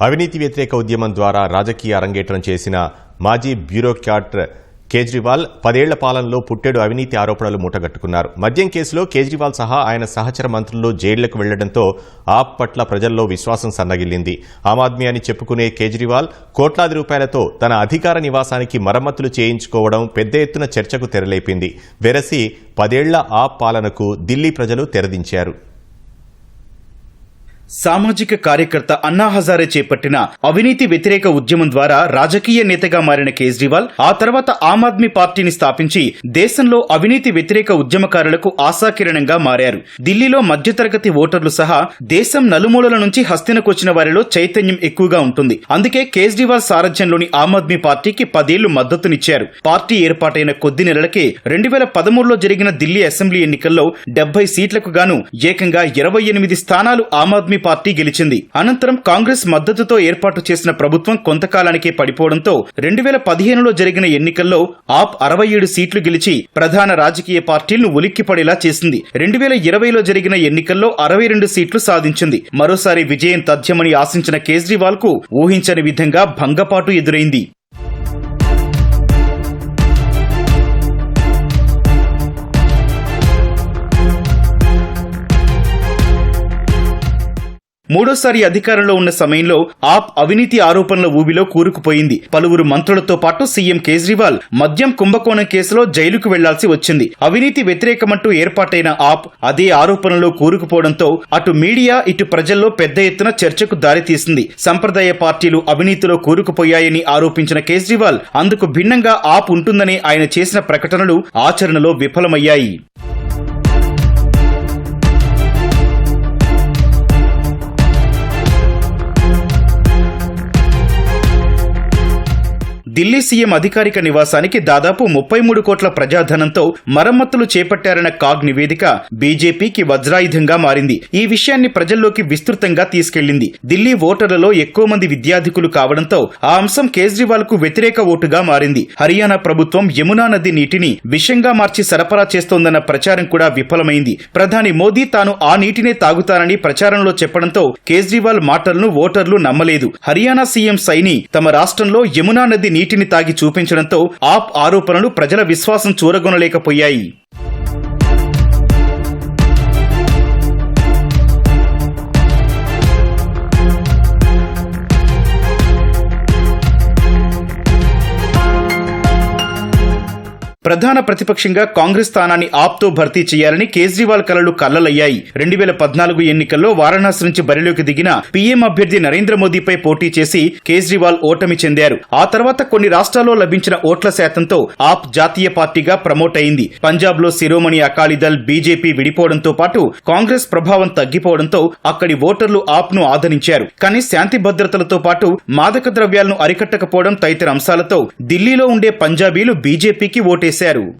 అవినీతి వ్యతిరేక ఉద్యమం ద్వారా రాజకీయ అరంగేట్రం చేసిన మాజీ బ్యూరోక్రాట్ కేజ్రీవాల్ పదేళ్ళ పాలనలో పుట్టెడు అవినీతి ఆరోపణలు మూటగట్టుకున్నారు. మద్యం కేసులో కేజ్రీవాల్ సహా ఆయన సహచర మంత్రులు జైళ్ళకు వెళ్ళడంతో ఆప్ పట్ల ప్రజల్లో విశ్వాసం సన్నగిల్లింది. ఆమ్ ఆద్మీ అని చెప్పుకునే కేజ్రీవాల్ కోట్లాది రూపాయలతో తన అధికార నివాసానికి మరమ్మతులు చేయించుకోవడం పెద్ద ఎత్తున చర్చకు తెరలేపింది. వెరసి పదేళ్ళ ఆప్ పాలనకు ఢిల్లీ ప్రజలు తెరదించారు. సామాజిక కార్యకర్త అన్నా హజారే చేపట్టిన అవినీతి వ్యతిరేక ఉద్యమం ద్వారా రాజకీయ నేతగా మారిన కేజ్రీవాల్ ఆ తర్వాత ఆమ్ ఆద్మీ పార్టీని స్థాపించి దేశంలో అవినీతి వ్యతిరేక ఉద్యమకారులకు ఆశాకిరణంగా మారారు. ఢిల్లీలో మధ్యతరగతి ఓటర్లు సహా దేశం నలుమూలల నుంచి హస్తినకొచ్చిన వారిలో చైతన్యం ఎక్కువగా ఉంటుంది. అందుకే కేజ్రీవాల్ సారథ్యంలోని ఆమ్ ఆద్మీ పార్టీకి పదేళ్ళు మద్దతునిచ్చారు. పార్టీ ఏర్పాటైన కొద్ది నెలలకే రెండు వేల పదమూడులో జరిగిన ఢిల్లీ అసెంబ్లీ ఎన్నికల్లో డెబ్బై సీట్లకు గాను ఏకంగా ఇరవై ఎనిమిది స్థానాలు ఆమ్ ఆద్మీ పార్టీ గెలిచింది. అనంతరం కాంగ్రెస్ మద్దతుతో ఏర్పాటు చేసిన ప్రభుత్వం కొంతకాలానికే పడిపోవడంతో రెండు వేల పదిహేనులో జరిగిన ఎన్నికల్లో ఆప్ అరవై ఏడు సీట్లు గెలిచి ప్రధాన రాజకీయ పార్టీలను ఉలిక్కిపడేలా చేసింది. రెండు వేల ఇరవైలో జరిగిన ఎన్నికల్లో అరవై రెండు సీట్లు సాధించింది. మరోసారి విజయం తథ్యమని ఆశించిన కేజ్రీవాల్కు ఊహించని విధంగా భంగపాటు ఎదురైంది. మూడోసారి అధికారంలో ఉన్న సమయంలో ఆప్ అవినీతి ఆరోపణల ఊబిలో కూరుకుపోయింది. పలువురు మంత్రులతో పాటు సీఎం కేజ్రీవాల్ మద్యం కుంభకోణం కేసులో జైలుకు వెళ్ళాల్సి వచ్చింది. అవినీతి వ్యతిరేకమంటూ ఏర్పాటైన ఆప్ అదే ఆరోపణలో కూరుకుపోవడంతో అటు మీడియా ఇటు ప్రజల్లో పెద్ద ఎత్తున చర్చకు దారితీసింది. సంప్రదాయ పార్టీలు అవినీతిలో కూరుకుపోయాయని ఆరోపించిన కేజ్రీవాల్ అందుకు భిన్నంగా ఆప్ ఉంటుందని ఆయన చేసిన ప్రకటనలు ఆచరణలో విఫలమయ్యాయి. ఢిల్లీ సీఎం అధికారిక నివాసానికి దాదాపు ముప్పై మూడు కోట్ల ప్రజాధనంతో మరమ్మతులు చేపట్టారన్న కాగ్ నివేదిక బీజేపీకి వజ్రాయుధంగా మారింది. ఈ విషయాన్ని ప్రజల్లోకి విస్తృతంగా తీసుకెళ్ళింది ఢిల్లీ ఓటర్లలో ఎక్కువ మంది విద్యార్థికులు కావడంతో ఆ అంశం కేజ్రీవాల్కు వ్యతిరేక ఓటుగా మారింది. హర్యానా ప్రభుత్వం యమునా నది నీటిని విషంగా మార్చి సరఫరా చేస్తోందన్న ప్రచారం కూడా విఫలమైంది. ప్రధాని మోదీ తాను ఆ నీటినే తాగుతానని ప్రచారంలో చెప్పడంతో కేజ్రీవాల్ మాటలను ఓటర్లు నమ్మలేదు. హర్యానా సీఎం సైని తమ రాష్ట్రంలో యమునా నది నీటిని తాగి చూపించడంతో ఆప్ ఆరోపణలు ప్రజల విశ్వాసం చూరగొనలేకపోయాయి. ప్రధాన ప్రతిపక్షంగా కాంగ్రెస్ స్థానాన్ని ఆప్తో భర్తీ చేయాలని కేజ్రీవాల్ కలలు కల్లలయ్యాయి రెండు వేల పద్నాలుగు ఎన్నికల్లో వారణాసి నుంచి బరిలోకి దిగిన పీఎం అభ్యర్థి నరేంద్ర మోదీపై పోటీ చేసి కేజ్రీవాల్ ఓటమి చెందారు. ఆ తర్వాత కొన్ని రాష్ట్రాల్లో లభించిన ఓట్ల శాతంతో ఆప్ జాతీయ పార్టీగా ప్రమోట్ అయింది. పంజాబ్లో శిరోమణి అకాలీదల్ బీజేపీ విడిపోవడంతో పాటు కాంగ్రెస్ ప్రభావం తగ్గిపోవడంతో అక్కడి ఓటర్లు ఆప్ను ఆదరించారు. కానీ శాంతి భద్రతలతో పాటు మాదక ద్రవ్యాలను అరికట్టకపోవడం తదితర అంశాలతో ఢిల్లీలో ఉండే పంజాబీలు బీజేపీకి ఓటేశారు. sincero.